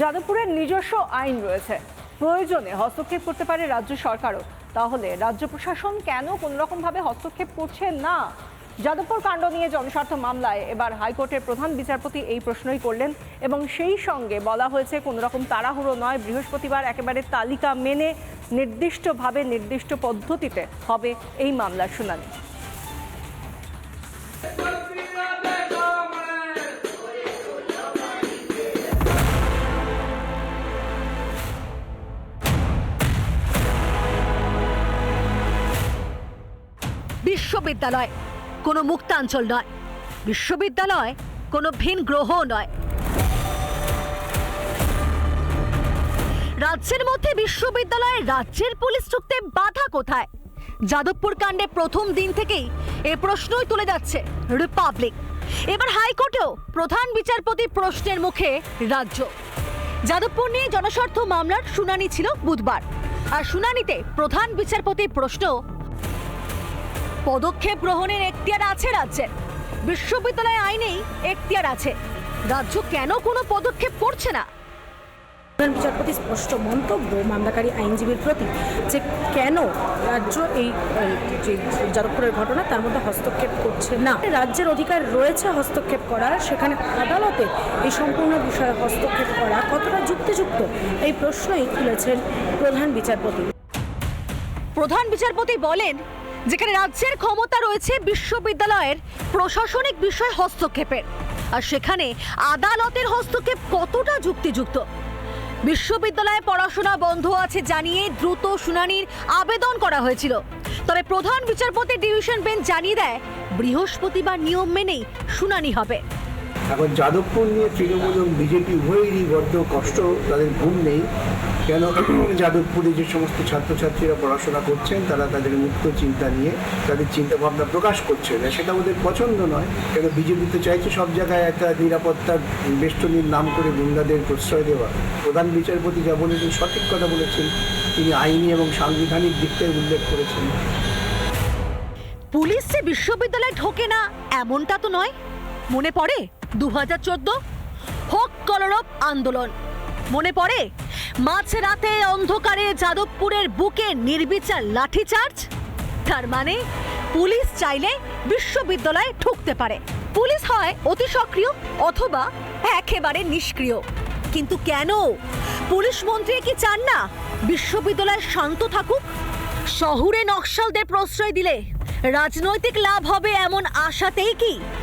যাদবপুরের নিজস্ব আইন রয়েছে। প্রয়োজনে হস্তক্ষেপ করতে পারে রাজ্য সরকারও। তাহলে রাজ্য প্রশাসন কেন কোনো রকম ভাবে হস্তক্ষেপ করছে না? যাদবপুর কাণ্ড নিয়ে জনস্বার্থ মামলায় এবার হাইকোর্টের প্রধান বিচারপতি এই প্রশ্নই করলেন এবং সেই সঙ্গে বলা হয়েছে কোনো রকম তাড়াহুড়ো নয়, বৃহস্পতিবার একেবারে তালিকা মেনে নির্দিষ্টভাবে নির্দিষ্ট পদ্ধতিতে হবে এই মামলার শুনানি। বিশ্ববিদ্যালয়। কোনো মুক্তাঞ্চল নয়। বিশ্ববিদ্যালয় কোনো ভিন গ্রহ নয়। রাজ্যের মধ্যে বিশ্ববিদ্যালয়ে রাজ্যের পুলিশ ঢুকতে বাধা কোথায়? যাদবপুর কাণ্ডে প্রথম দিন থেকেই এ প্রশ্নই তুলে যাচ্ছে রিপাবলিক। এবার হাইকোর্টেও প্রধান বিচারপতি প্রশ্নের মুখে রাজ্য। যাদবপুর নিয়ে জনস্বার্থ মামলার শুনানি ছিল বুধবার। আর শুনানিতে প্রধান বিচারপতি প্রশ্ন পদক্ষেপ গ্রহণের এখতিয়ার আছে রাজ্যের। বিশ্ববিদ্যালয় আইনেই এখতিয়ার আছে। রাজ্য কেন কোনো পদক্ষেপ করছে না? প্রধান বিচারপতি স্পষ্ট মন্তব্য মামলাকারী আইনজীবীর প্রতি যে কেন রাজ্য এই যে যাদবপুরের ঘটনা তার মধ্যে হস্তক্ষেপ করছে না। রাজ্যের অধিকার রয়েছে হস্তক্ষেপ করার সেখানে আদালতে এই সম্পূর্ণ বিষয়ে হস্তক্ষেপ করা কতটা যুক্তিযুক্ত এই প্রশ্নই তুলেছেন প্রধান বিচারপতি। প্রধান বিচারপতি বলেন যেখানে রাজ্যের ক্ষমতা রয়েছে বিশ্ববিদ্যালয়ের প্রশাসনিক বিষয় হস্তক্ষেপের। আর সেখানে আদালতের হস্তক্ষেপ কতটা যুক্তিযুক্ত? বিশ্ববিদ্যালয়ে পড়াশোনা বন্ধ আছে জানিয়ে দ্রুত শুনানির আবেদন করা হয়েছিল। তবে প্রধান বিচারপতি ডিভিশন বেঞ্চ জানিয়ে দেয়, বৃহস্পতিবার নিয়ম মেনেই শুনানি হবে। এখন যাদবপুর নিয়ে তৃণমূল এবং বিজেপি উভয়েরই বড্ড কষ্ট, তাদের ঘুম নেই। কেন যাদবপুরে যে সমস্ত ছাত্রছাত্রীরা পড়াশোনা করছেন, তারা তাদের মুক্ত চিন্তা নিয়ে, তাদের চিন্তা ভাবনা প্রকাশ করছে না সেটা ওদের পছন্দ নয়, কেন বিজেপি তো চাইছে সব জায়গায় একটা নিরাপত্তার বেষ্টনীর নাম করে গুন্ডাদের প্রশ্রয় দেওয়া। প্রধান বিচারপতি যা বলেছেন, সঠিক কথা বলেছেন। তিনি আইনি এবং সাংবিধানিক দিকটাই উল্লেখ করেছেন। পুলিশ যে বিশ্ববিদ্যালয়ে ঢোকে না, এমনটা তো নয়। মনে পড়ে? দু হাজার চোদ্দ? হোক কলরব আন্দোলন। মনে পড়ে? মাঝরাতে অন্ধকারে যাদবপুরের বুকে নির্বিচার লাঠিচার্জ? তার মানে পুলিশ চাইলে বিশ্ববিদ্যালয়ে ঠুকতে পারে। পুলিশ হয় অতি সক্রিয় অথবা একেবারে নিষ্ক্রিয়। কিন্তু কেন? পুলিশ মন্ত্রী কি চান না? বিশ্ববিদ্যালয় শান্ত থাকুক? শহুরে নকশালদের প্রশ্রয় দিলে রাজনৈতিক লাভ হবে এমন আশাতেই কি?